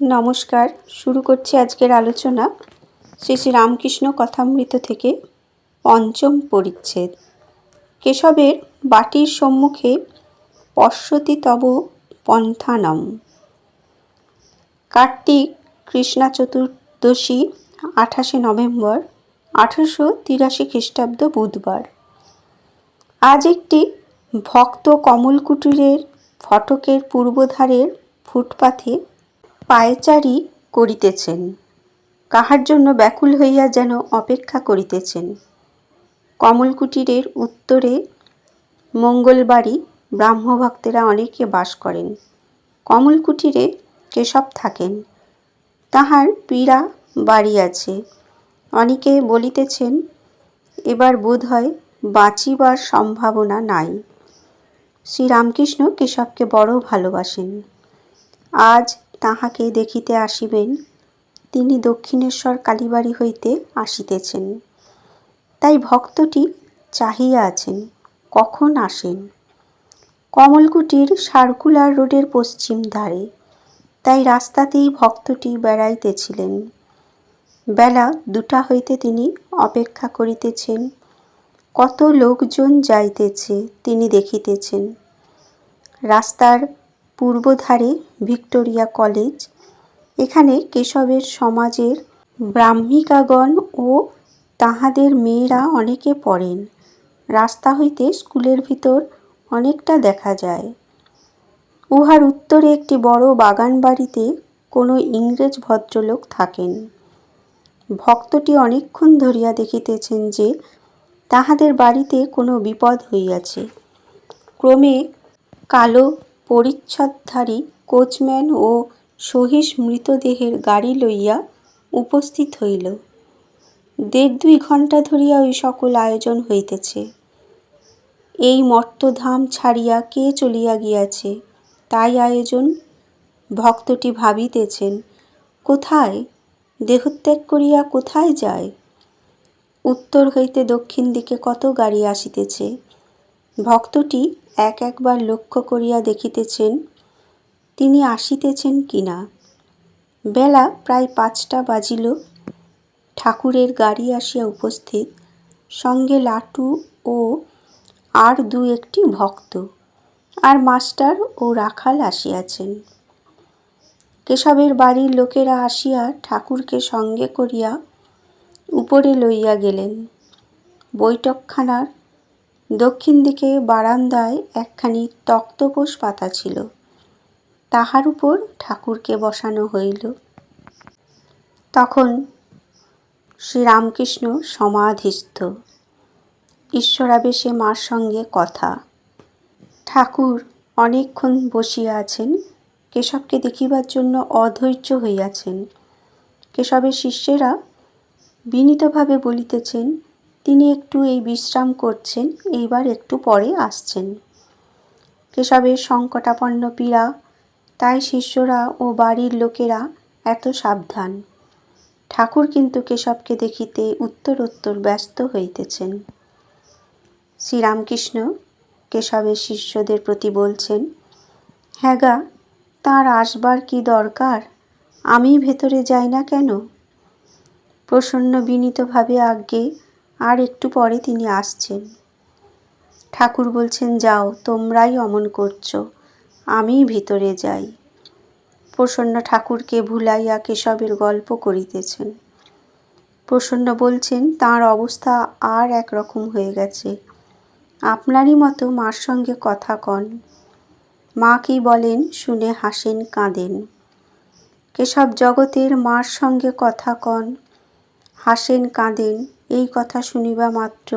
নমস্কার, শুরু করছি আজকের আলোচনা শ্রী শ্রী রামকৃষ্ণ কথামৃত থেকে পঞ্চম পরিচ্ছেদ। কেশবের বাটির সম্মুখে পশ্যতি তব পন্থানম। কার্তিক কৃষ্ণা চতুর্দশী, আঠাশে নভেম্বর, আঠারোশো তিরাশি খ্রিস্টাব্দ বুধবার। আজ একটি ভক্ত কমলকুটিরের ফটকের পূর্বধারের ফুটপাথে পায়চারি করিতেছেন। কাহার জন্য ব্যাকুল হইয়া যেন অপেক্ষা করিতেছেন। কমলকুটিরের উত্তরে মঙ্গলবাড়ি ব্রাহ্মভক্তেরা অনেকে বাস করেন। কমলকুটিরে কেশব থাকেন। তাহার পীড়া বাড়ি আছে। অনেকে বলিতেছেন, এবার বোধ হয় বাঁচিবার সম্ভাবনা নাই। শ্রীরামকৃষ্ণ কেশবকে বড় ভালোবাসেন। আজ তাহাকে দেখিতে আসিবেন, তিনি দক্ষিণেশ্বর কালীবাড়ি হইতে আসিতেছেন। তাই ভক্তটি চাহিয়া আছেন, কখন আসেন? কমলকুটির সার্কুলার রোডের পশ্চিম ধারে, তাই রাস্তাতেই ভক্তটি বেড়াইতেছিলেন। বেলা দুটা হইতে তিনি অপেক্ষা করিতেছেন, কত লোকজন যাইতেছে তিনি দেখিতেছেন। রাস্তার পূর্বধারে ভিক্টোরিয়া কলেজ। এখানে কেশবের সমাজের ব্রাহ্মিকাগণ ও তাহাদের মেয়েরা অনেকে পড়েন। রাস্তা হইতে স্কুলের ভিতর অনেকটা দেখা যায়। উহার উত্তরে একটি বড় বাগান বাড়িতে কোনো ইংরেজ ভদ্রলোক থাকেন। ভক্তটি অনেকক্ষণ ধরিয়া দেখিতেছেন যে তাহাদের বাড়িতে কোনো বিপদ হইয়াছে। ক্রমে কালো পরিচ্ছদধারী কোচম্যান ও সহিস মৃতদেহের গাড়ি লইয়া উপস্থিত হইল। দেড় দুই ঘণ্টা ধরিয়া ওই সকল আয়োজন হইতেছে। এই মর্তধাম ছাড়িয়া কে চলিয়া গিয়াছে, তাই আয়োজন? ভক্তটি ভাবিতেছেন, কোথায়? দেহত্যাগ করিয়া কোথায় যায়? উত্তর হইতে দক্ষিণ দিকে কত গাড়ি আসিতেছে? ভক্তটি এক একবার লক্ষ্য করিয়া দেখিতেছেন, তিনি আসিতেছেন কিনা বেলা প্রায় পাঁচটা বাজিল, ঠাকুরের গাড়ি আসিয়া উপস্থিত। সঙ্গে লাটু ও আর দু একটি ভক্ত আর মাস্টার ও রাখাল আসিয়াছেন। কেশবের বাড়ির লোকেরা আসিয়া ঠাকুরকে সঙ্গে করিয়া উপরে লইয়া গেলেন। বৈঠকখানার দক্ষিণ দিকে বারান্দায় একখানি তক্তপোষ পাতা ছিল। তাহার উপর ঠাকুরকে বসানো হইল। তখন শ্রীরামকৃষ্ণ সমাধিস্থ। ঈশ্বরাবেশে মার সঙ্গে কথা। ঠাকুর অনেকক্ষণ বসিয়া আছেন। কেশবকে দেখিবার জন্য অধৈর্য হইয়াছেন। কেশবের শিষ্যেরা বিনীতভাবে বলিতেছেন তিনি একটু এই বিশ্রাম করছেন, এইবার একটু পরে আসছেন। কেশবের সংকটাপন্ন পীড়া, তাই শিষ্যরা ও বাড়ির লোকেরা এত সাবধান। ঠাকুর কিন্তু কেশবকে দেখিতে উত্তরোত্তর ব্যস্ত হইতেছেন। শ্রীরামকৃষ্ণ কেশবের শিষ্যদের প্রতি বলছেন হ্যাঁ গা, তাঁর আসবার কি দরকার? আমি ভেতরে যাই না কেন? প্রসন্ন বিনীতভাবে আজ্ঞে আর একটু পরে তিনি আসছেন। ঠাকুর বলছেন, যাও, তোমরাই অমন করছ আমি ভিতরে যাই। প্রসন্ন ঠাকুরকে ভুলাইয়া কেশবের গল্প করিতেছেন। প্রসন্ন বলছেন, তার অবস্থা আর একরকম হয়ে গেছে। আপনারই মতো মার সঙ্গে কথা কন। মা কি বলেন, শুনে হাসেন, কাঁদেন। কেশব জগতের মার সঙ্গে কথা কন, হাসেন, কাঁদেন। এই কথা শুনিবা মাত্র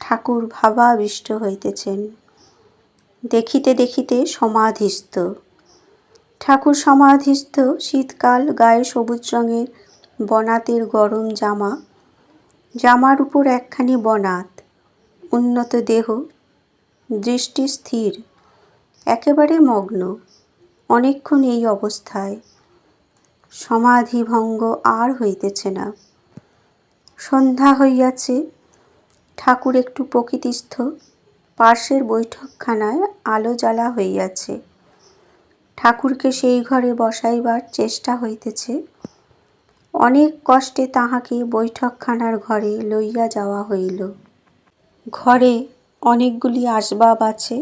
ঠাকুর ভাবাবিষ্ট হইতেছেন। দেখিতে দেখিতে সমাধিস্থ। ঠাকুর সমাধিস্থ, শীতকাল, গায়ে সবুজ রঙের বনাতের গরম জামা। জামার উপর একখানি বনাত, উন্নত দেহ, দৃষ্টি স্থির, একেবারে মগ্ন, অনেকক্ষণ এই অবস্থায়। সমাধিভঙ্গ আর হইতেছে না। সন্ধ্যা হইয়াছে, ঠাকুর একটু প্রকৃতিস্থ। পার্শ্বের বৈঠকখানায় আলো জ্বালা হইয়াছে। ঠাকুরকে সেই ঘরে বসাইবার চেষ্টা হইতেছে। অনেক কষ্টে তাহাকে বৈঠকখানার ঘরে লইয়া যাওয়া হইল। ঘরে অনেকগুলি আসবাব আছে।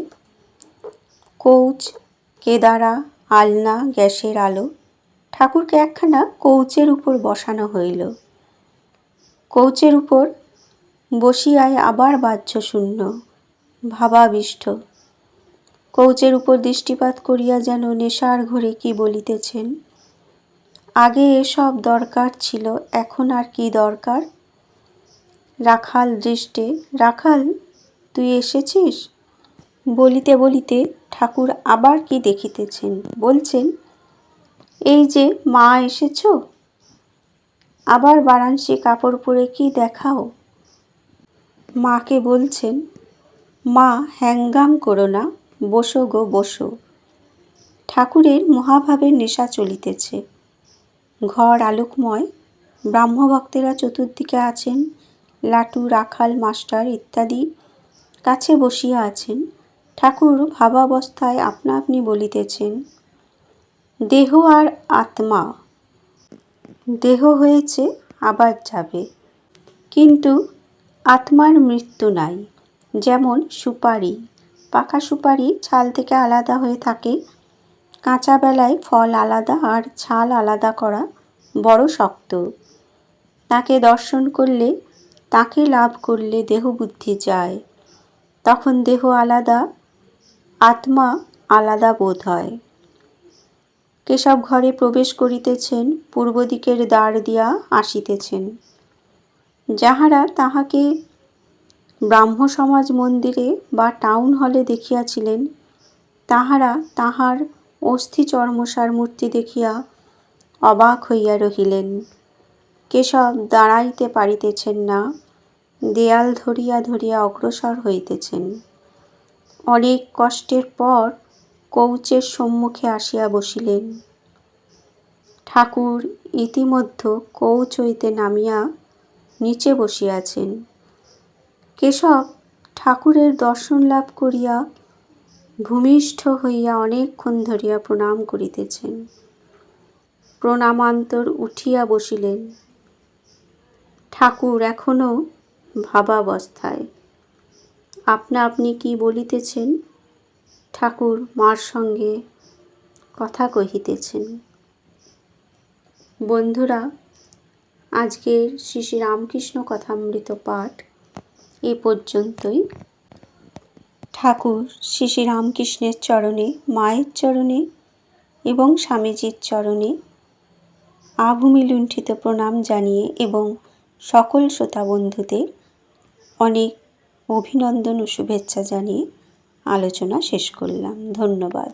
কৌচ, কেদারা, আলনা, গ্যাসের আলো। ঠাকুরকে একখানা কৌচের উপর বসানো হইল। কৌচের উপর বসিয়ায় আবার বাহ্য শূন্য, ভাবাবিষ্ট। কৌচের উপর দৃষ্টিপাত করিয়া যেন নেশার ঘরে কি বলিতেছেন? আগে এসব দরকার ছিল, এখন আর কি দরকার? রাখাল দৃষ্টে, রাখাল, তুই এসেছিস? বলিতে বলিতে ঠাকুর আবার কি দেখিতেছেন? বলছেন, এই যে মা এসেছ আবার বারাণসী কাপড় পরে কি দেখাও? মাকে বলছেন, মা, হ্যাঙ্গাম করো না, বসো গো, বসো। ঠাকুরের মহাভাবের নেশা চলিতেছে। ঘর আলোকময়, ব্রাহ্মভক্তেরা চতুর্দিকে আছেন, লাটু, রাখাল, মাস্টার ইত্যাদি কাছে বসিয়া আছেন। ঠাকুর ভাবাবস্থায় আপনা আপনি বলিতেছেন, দেহ আর আত্মা দেহ হয়েছে, আবার যাবে। কিন্তু আত্মার মৃত্যু নাই, যেমন সুপারি। পাকা সুপারি ছাল থেকে আলাদা হয়ে থাকে। কাঁচা বেলায় ফল আলাদা আর ছাল আলাদা করা বড় শক্ত। তাকে দর্শন করলে, তাকে লাভ করলে দেহ বুদ্ধি যায়। তখন দেহ আলাদা, আত্মা আলাদা বোধ হয়। কেশব ঘরে প্রবেশ করিতেছেন, পূর্ব দিকের দ্বার দিয়া আসিতেছেন। যাহারা তাহাকে ব্রাহ্ম সমাজ মন্দিরে বা টাউন হলে দেখিয়াছিলেন, তাহারা তাহার অস্থি চর্মসার মূর্তি দেখিয়া অবাক হইয়া রহিলেন। কেশব দাঁড়াইতে পারিতেছেন না, দেয়াল ধরিয়া ধরিয়া অগ্রসর হইতেছেন। অনেক কষ্টের পর কৌচের সম্মুখে আসিয়া বসিলেন। ঠাকুর ইতিমধ্যে কৌচ হইতে নামিয়া নিচে বসিয়াছেন। কেশব ঠাকুরের দর্শন লাভ করিয়া ভূমিষ্ঠ হইয়া অনেকক্ষণ ধরিয়া প্রণাম করিতেছেন। প্রণামান্তর উঠিয়া বসিলেন। ঠাকুর এখনও ভাবাবস্থায়। আপনা আপনি কি বলিতেছেন? ঠাকুর মার সঙ্গে কথা কহিতেছেন। বন্ধুরা, আজকের শ্রী শ্রী রামকৃষ্ণ কথামৃত পাঠ এ পর্যন্তই। ঠাকুর শ্রী শ্রী রামকৃষ্ণের চরণে, মায়ের চরণে এবং স্বামীজির চরণে আভূমি লুণ্ঠিত প্রণাম জানিয়ে এবং সকল শ্রোতা বন্ধুদের অনেক অভিনন্দন ও শুভেচ্ছা জানিয়ে আলোচনা শেষ করলাম। ধন্যবাদ।